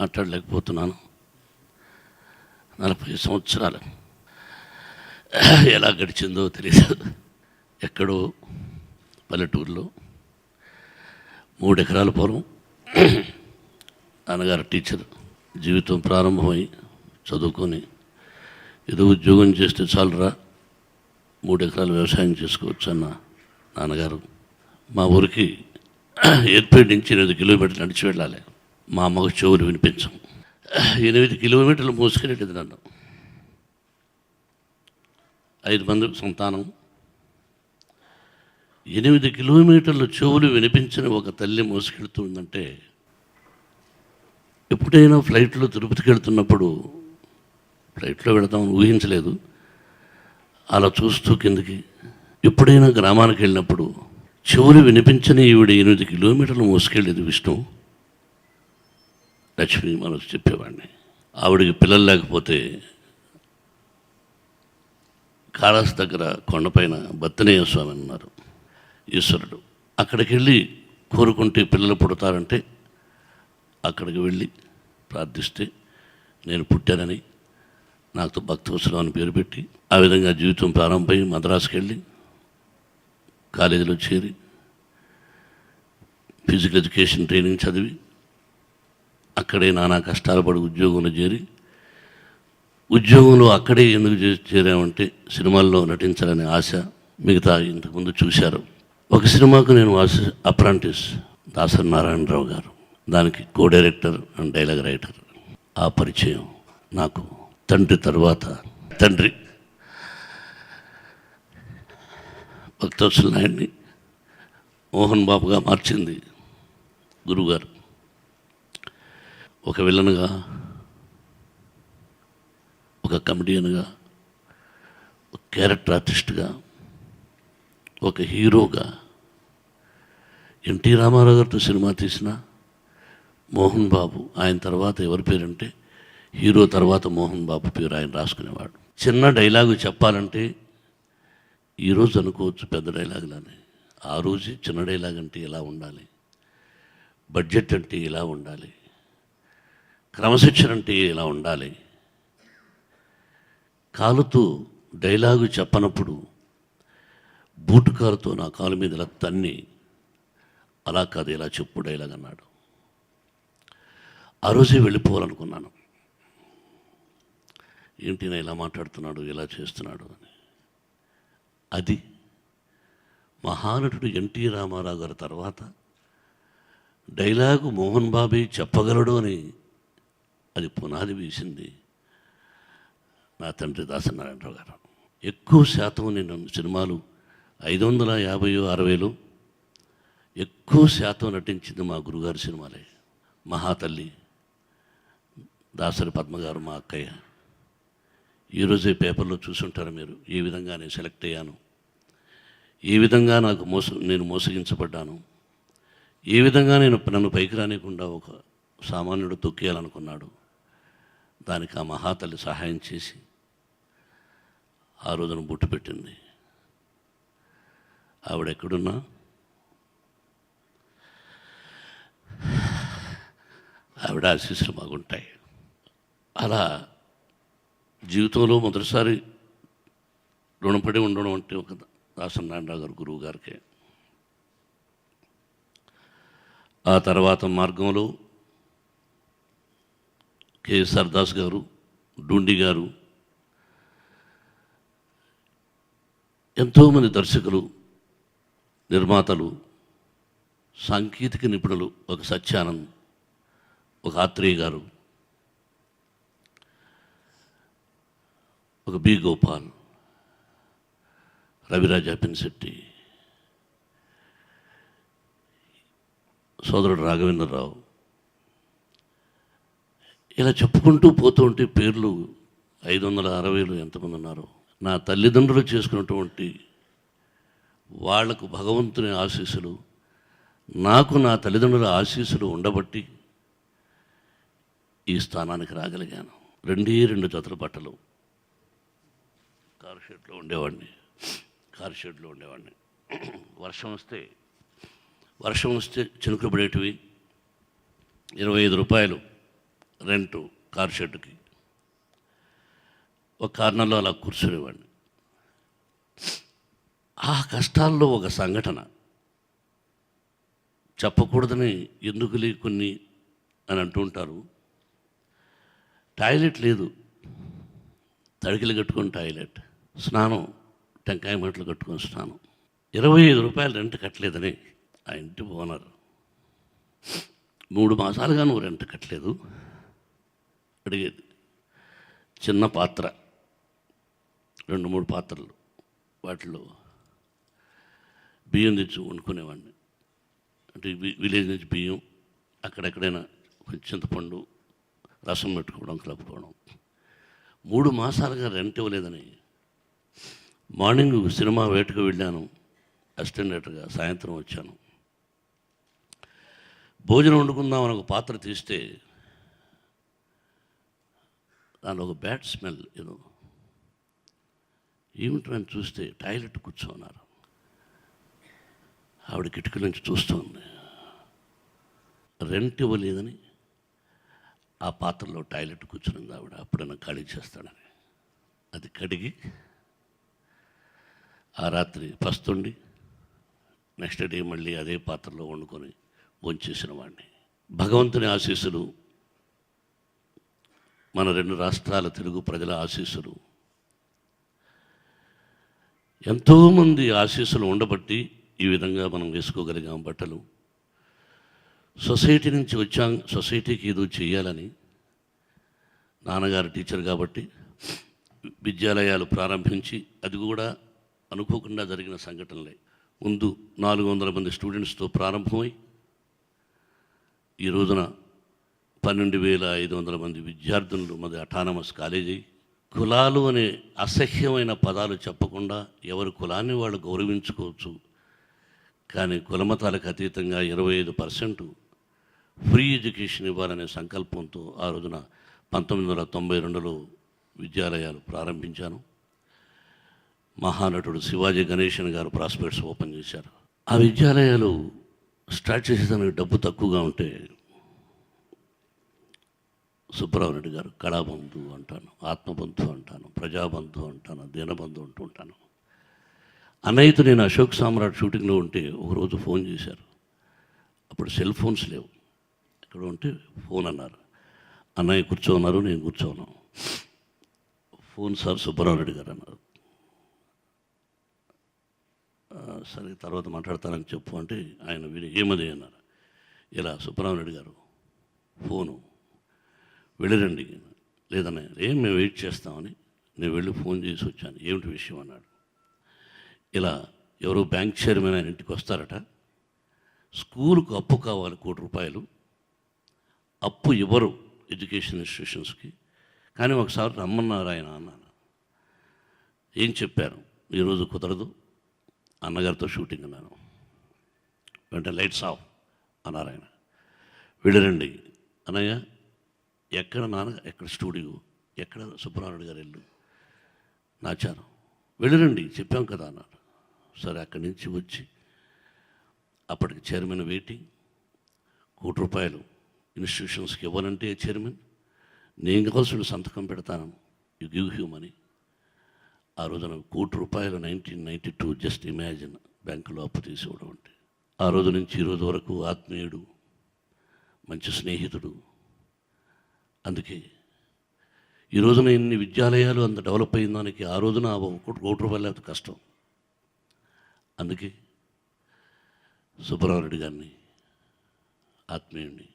మాట్లాడలేకపోతున్నాను. నలభై సంవత్సరాలు. ఎలా గడిచిందో తెలియదు ఎక్కడో పల్లెటూరులో మూడు ఎకరాల పొలం. నాన్నగారు టీచర్. జీవితం ప్రారంభమై చదువుకొని ఏదో ఉద్యోగం చేస్తే చాలురా. మూడు ఎకరాలు వ్యవసాయం చేసుకోవచ్చు అన్న నాన్నగారు. మా ఊరికి ఏర్పేట నుంచి ఎనిమిది కిలోమీటర్లు నడిచి వెళ్ళాలి. మా అమ్మకు చెవులు వినిపించం ఎనిమిది కిలోమీటర్లు మోసుకెళ్ళేది నన్ను. ఐదు మంది సంతానం. ఎనిమిది కిలోమీటర్లు చెవులు వినిపించిన ఒక తల్లి మోసుకెళ్తుందంటే ఎప్పుడైనా ఫ్లైట్లో తిరుపతికి వెళ్తున్నప్పుడు ఫ్లైట్లో వెళతామని ఊహించలేదు. అలా చూస్తూ కిందకి ఎప్పుడైనా గ్రామానికి వెళ్ళినప్పుడు చెవులు వినిపించని ఈవిడ ఎనిమిది కిలోమీటర్లు మోసుకెళ్ళేది విష్ణు. లక్ష్మి మనకు చెప్పేవాడిని. ఆవిడకి పిల్లలు లేకపోతే కాళాస్ దగ్గర కొండపైన బత్తనేయ స్వామి అన్నారు ఈశ్వరుడు. అక్కడికి వెళ్ళి కోరుకుంటే పిల్లలు పుడతారంటే అక్కడికి వెళ్ళి ప్రార్థిస్తే నేను పుట్టానని నాకు భక్తవసరం అని పేరు పెట్టి ఆ విధంగా జీవితం ప్రారంభమై మద్రాసుకి వెళ్ళి కాలేజీలో చేరి ఫిజికల్ ఎడ్యుకేషన్ ట్రైనింగ్ చదివి అక్కడే నానా కష్టాలు పడి ఉద్యోగంలో చేరి ఉద్యోగంలో అక్కడే ఎందుకు చేరామంటే సినిమాల్లో నటించాలనే ఆశ మిగతా ఇంతకుముందు చూశారు. ఒక సినిమాకు నేను అప్రాంటిస్ దాసరి నారాయణరావు గారు. దానికి co director and dialogue writer. ఆ పరిచయం నాకు తండ్రి తర్వాత తండ్రి భక్తవత్సల నాయుడిని మోహన్ బాబుగా మార్చింది గురువుగారు ఒక విలన్గా ఒక కమెడియన్గా ఒక క్యారెక్టర్ ఆర్టిస్ట్గా ఒక హీరోగా ఎన్టీ రామారావు గారితో సినిమా తీసిన మోహన్ బాబు ఆయన తర్వాత ఎవరి పేరంటే హీరో తర్వాత మోహన్ బాబు పేరు ఆయన రాసుకునేవాడు. చిన్న డైలాగు చెప్పాలంటే ఈరోజు అనుకోవచ్చు పెద్ద డైలాగులని. ఆ రోజు చిన్న డైలాగ్ అంటే ఇలా ఉండాలి? బడ్జెట్ అంటే ఇలా ఉండాలి? క్రమశిక్షణ అంటే ఇలా ఉండాలి. కాలుతో డైలాగు చెప్పనప్పుడు బూటు కారుతో నా కాలు మీద ఇలా తన్ని అలా కాదు ఇలా చెప్పు డైలాగ్ అన్నాడు. ఆ రోజే వెళ్ళిపోవాలనుకున్నాను. ఏంటి నా ఇలా మాట్లాడుతున్నాడు ఇలా చేస్తున్నాడు అని. అది మహానటుడు ఎన్టీ రామారావు గారి తర్వాత డైలాగు మోహన్ బాబీ చెప్పగలడు అని అది పునాది వేసింది నా తండ్రి దాసనారాయణరావు గారు. ఎక్కువ శాతం నేను సినిమాలు ఐదు వందల యాభై అరవైలో ఎక్కువ శాతం నటించింది మా గురుగారి సినిమాలే. మహాతల్లి దాసరి పద్మగారు మా అక్కయ్య. ఈరోజే పేపర్లో చూసుంటారు మీరు ఏ విధంగా నేను సెలెక్ట్ అయ్యాను. ఏ విధంగా నాకు మోస నేను మోసగించబడ్డాను. ఏ విధంగా నేను నన్ను పైకి రానికుండా ఒక సామాన్యుడు తొక్కేయాలనుకున్నాడు. దానికి ఆ మహాతల్లి సహాయం చేసి ఆ రోజున బుట్టు పెట్టింది. ఆవిడ ఎక్కడున్నా? ఆవిడ ఆశీస్సులు బాగుంటాయి అలా జీవితంలో మొదటిసారి రుణపడి ఉండడం అంటే ఒక దాసనారాయణరావు గారు గురువు గారికి. ఆ తర్వాత మార్గంలో కేఎస్ఆర్ దాస్ గారు డూండి గారు ఎంతోమంది దర్శకులు నిర్మాతలు సాంకేతిక నిపుణులు ఒక సత్యానంద్ ఒక ఆత్రేయ గారు ఒక బి గోపాల్ రవిరాజ పెన్శెట్టి సోదరుడు రాఘవేంద్రరావు ఇలా చెప్పుకుంటూ పోతూ ఉంటే పేర్లు ఐదు వందల అరవైలో ఎంతమంది ఉన్నారు? నా తల్లిదండ్రులు చేసుకున్నటువంటి వాళ్ళకు భగవంతుని ఆశీస్సులు నాకు నా తల్లిదండ్రుల ఆశీస్సులు ఉండబట్టి ఈ స్థానానికి రాగలిగాను. రెండే రెండు జతల బట్టలు. కార్ షెడ్లో ఉండేవాడిని. కార్ షెడ్లో ఉండేవాడిని. వర్షం వస్తే వర్షం వస్తే చినుకులు పడేటివి. ఇరవై ఐదు రూపాయలు. రెంటు కార్ షెడ్కి ఒక కార్నర్లో అలా కూర్చునేవాడిని. ఆ కష్టాల్లో ఒక సంఘటన. చెప్పకూడదని ఎందుకులే కొన్ని అని అంటూ ఉంటారు. టాయిలెట్ లేదు. తడికిలు కట్టుకొని టాయిలెట్. స్నానం టెంకాయ మట్లు కట్టుకొని స్నానం. ఇరవై ఐదు రూపాయలు రెంట్ కట్టలేదని ఆ ఇంటి ఓనర్. మూడు మాసాలుగా నువ్వు రెంట్ కట్టలేదు. అడిగేది. చిన్న పాత్ర రెండు మూడు పాత్రలు వాటిలో బియ్యం తెచ్చి వండుకునేవాడిని. అంటే విలేజ్ నుంచి బియ్యం అక్కడెక్కడైనా చింతపండు రసం పెట్టుకోవడం కలుపుకోవడం. మూడు మాసాలుగా రెంట్ ఇవ్వలేదని మార్నింగ్ సినిమా వేటకు వెళ్ళాను అసిస్టెంట్గా సాయంత్రం వచ్చాను. భోజనం వండుకుందామని ఒక పాత్ర తీస్తే దానిలో ఒక బ్యాడ్ స్మెల్ ఏదో ఏమిటని చూస్తే టాయిలెట్ కూర్చోన్నారు. ఆవిడ కిటికీ నుంచి చూస్తుంది రెంట్ ఇవ్వలేదని ఆ పాత్రలో టాయిలెట్ కూర్చునింది ఆవిడ. అప్పుడైనా ఖాళీ చేస్తాడని. అది కడిగి ఆ రాత్రి పస్తుండి నెక్స్ట్ డే మళ్ళీ అదే పాత్రలో వండుకొని భోంచేసిన వాడిని. భగవంతుని ఆశీస్సులు మన రెండు రాష్ట్రాల తెలుగు ప్రజల ఆశీస్సులు. ఎంతోమంది ఆశీస్సులు ఉండబట్టి ఈ విధంగా మనం వేసుకోగలిగాం బట్టలు. సొసైటీ నుంచి వచ్చాం సొసైటీకి ఏదో చేయాలని. నాన్నగారు టీచర్ కాబట్టి విద్యాలయాలు ప్రారంభించి అది కూడా అనుకోకుండా జరిగిన సంఘటనలే. ముందు నాలుగు వందల మంది స్టూడెంట్స్తో ప్రారంభమై ఈ రోజున పన్నెండు వేల ఐదు వందల మంది విద్యార్థులు మాది అటానమస్ కాలేజీ. కులాలు అనే అసహ్యమైన పదాలు చెప్పకుండా ఎవరి కులాన్ని వాళ్ళు గౌరవించుకోవచ్చు. కానీ కులమతాలకు అతీతంగా ఇరవై ఐదు పర్సెంట్ ఫ్రీ ఎడ్యుకేషన్ ఇవ్వాలనే సంకల్పంతో ఆ రోజున పంతొమ్మిది వందల తొంభై రెండులో విద్యాలయాలు ప్రారంభించాను. మహానటుడు శివాజీ గణేషన్ గారు ప్రాస్పెక్ట్స్ ఓపెన్ చేశారు. ఆ విద్యాలయాలు స్టార్ట్ చేసేదానికి డబ్బు తక్కువగా ఉంటే సుబ్బరావు రెడ్డి గారు కళాబంధు అంటాను ఆత్మబంధు అంటాను ప్రజాబంధు అంటాను దీనబంధు అంటూ ఉంటాను. అన్నయ్యతో నేను అశోక్ సామ్రాట్ షూటింగ్లో ఉంటే ఒకరోజు ఫోన్ చేశారు. అప్పుడు సెల్ ఫోన్స్ లేవు. ఇక్కడ ఉంటే ఫోన్ అన్నారు. అన్నయ్య కూర్చోన్నారు నేను కూర్చోను. ఫోన్ సార్ సుబ్బరావు గారు అన్నారు. సరే తర్వాత మాట్లాడతానని చెప్పు అంటే ఆయన విని ఏమది? అన్నారు. ఇలా సుబ్బరావు గారు ఫోను వెళ్ళిరండి. లేదన్న ఏం మేము వెయిట్ చేస్తామని నేను వెళ్ళి ఫోన్ చేసి వచ్చాను. ఏమిటి విషయం? అన్నాడు. ఇలా ఎవరో బ్యాంక్ చైర్మన్ ఆయన ఇంటికి వస్తారట. స్కూల్కు అప్పు కావాలి కోటి రూపాయలు. అప్పు ఇవ్వరు ఎడ్యుకేషన్ ఇన్స్టిట్యూషన్స్కి. కానీ ఒకసారి రమ్మన్నారు ఆయన అన్నాను ఏం చెప్పారు? ఈరోజు కుదరదు. అన్నగారితో షూటింగ్ అన్నాను. వెంటనే లైట్స్ ఆఫ్ అన్నారు ఆయన. వెళ్ళరండి. అన్నయ్య ఎక్కడ నాన్న ఎక్కడ స్టూడియో ఎక్కడ సుబ్రహ్మణ్యుడు గారు ఇల్లు నాచారం వెళ్ళిరండి చెప్పాం కదా అన్నారు. సరే అక్కడి నుంచి వచ్చి అప్పటికి చైర్మన్ వెయిటింగ్. కోటి రూపాయలు ఇన్స్టిట్యూషన్స్కి ఇవ్వాలంటే చైర్మన్. నేను కావాల్సిన సంతకం పెడతాను. యు గివ్ హ్యూమ్ అని ఆ రోజున కోటి రూపాయలు nineteen ninety two just imagine బ్యాంకులో అప్పు తీసుకోవడం అంటే. ఆ రోజు నుంచి ఈరోజు వరకు ఆత్మీయుడు మంచి స్నేహితుడు అందుకే ఈ రోజున ఇన్ని విద్యాలయాలు అంత డెవలప్ అయిన దానికి ఆ రోజున ఆ కోటి రూపాయలు లేకపోతే కష్టం. అందుకే సుబ్రహ్మరెడ్డి గారిని ఆత్మీయుడిని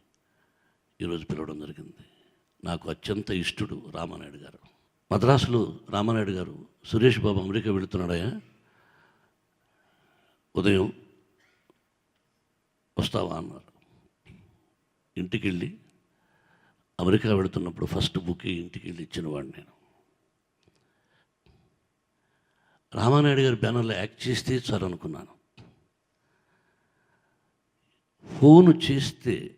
ఈరోజు పిలవడం జరిగింది. నాకు అత్యంత ఇష్టడు రామానాయుడు గారు. మద్రాసులో రామానాయుడు గారు సురేష్ బాబు అమెరికా వెళుతున్నాడయా ఉదయం వస్తావా అన్నారు. ఇంటికి వెళ్ళి అమెరికా వెళుతున్నప్పుడు ఫస్ట్ బుక్ ఇంటికి వెళ్ళి ఇచ్చిన వాడిని నేను. రామానాయుడు గారి బ్యానర్లో యాక్ట్ చేస్తే చాలు అనుకున్నాను. ఫోన్ చేస్తే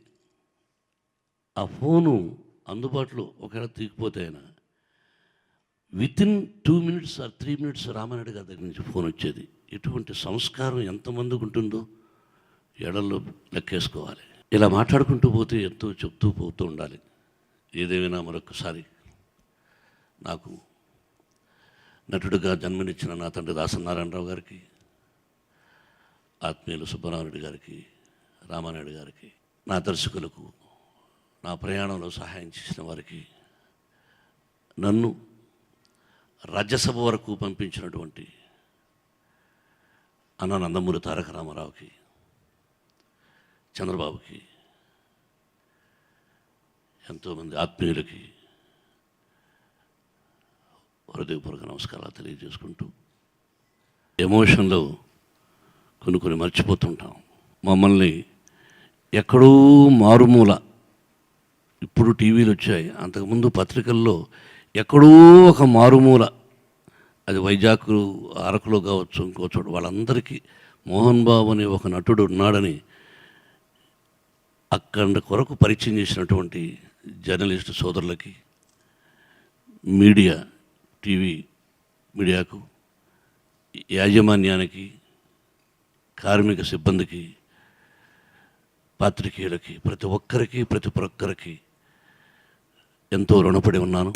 ఆ ఫోను అందుబాటులో ఒకవేళ తీగిపోతే అయినా within two minutes or three minutes Ramanaidu garu దగ్గర నుంచి ఫోన్ వచ్చేది. ఇటువంటి సంస్కారం ఎంతమందికి ఉంటుందో ఎడల్లో లెక్కేసుకోవాలి. ఇలా మాట్లాడుకుంటూ పోతే ఎంతో చెప్తూ పోతూ ఉండాలి. ఏదేమైనా మరొకసారి నాకు నటుడిగా జన్మనిచ్చిన నా తండ్రి దాసనారాయణరావు గారికి ఆత్మీయులు సుబ్బరామరెడ్డి గారికి రామానాయుడు గారికి నా దర్శకులకు నా ప్రయాణంలో సహాయం చేసిన వారికి నన్ను రాజ్యసభ వరకు పంపించినటువంటి అన్న నందమూరి తారక రామారావుకి చంద్రబాబుకి ఎంతోమంది ఆత్మీయులకి హృదయపూర్వక నమస్కారాలు తెలియజేసుకుంటూ ఎమోషన్లో కొన్ని కొన్ని మర్చిపోతుంటాం. మమ్మల్ని ఎక్కడో మారుమూల ఇప్పుడు టీవీలు వచ్చాయి. అంతకుముందు పత్రికల్లో ఎక్కడో ఒక మారుమూల అది వైజాగ్ అరకులో కావచ్చు ఇంకో చోటు వాళ్ళందరికీ మోహన్ బాబు అనే ఒక నటుడు ఉన్నాడని అక్కడ కొరకు పరిచయం చేసినటువంటి జర్నలిస్ట్ సోదరులకి మీడియా టీవీ మీడియాకు యాజమాన్యానికి కార్మిక సిబ్బందికి పాత్రికేయులకి ప్రతి ఒక్కరికి ప్రతి ఒక్కరికి ఎంతో రుణపడి ఉన్నాను.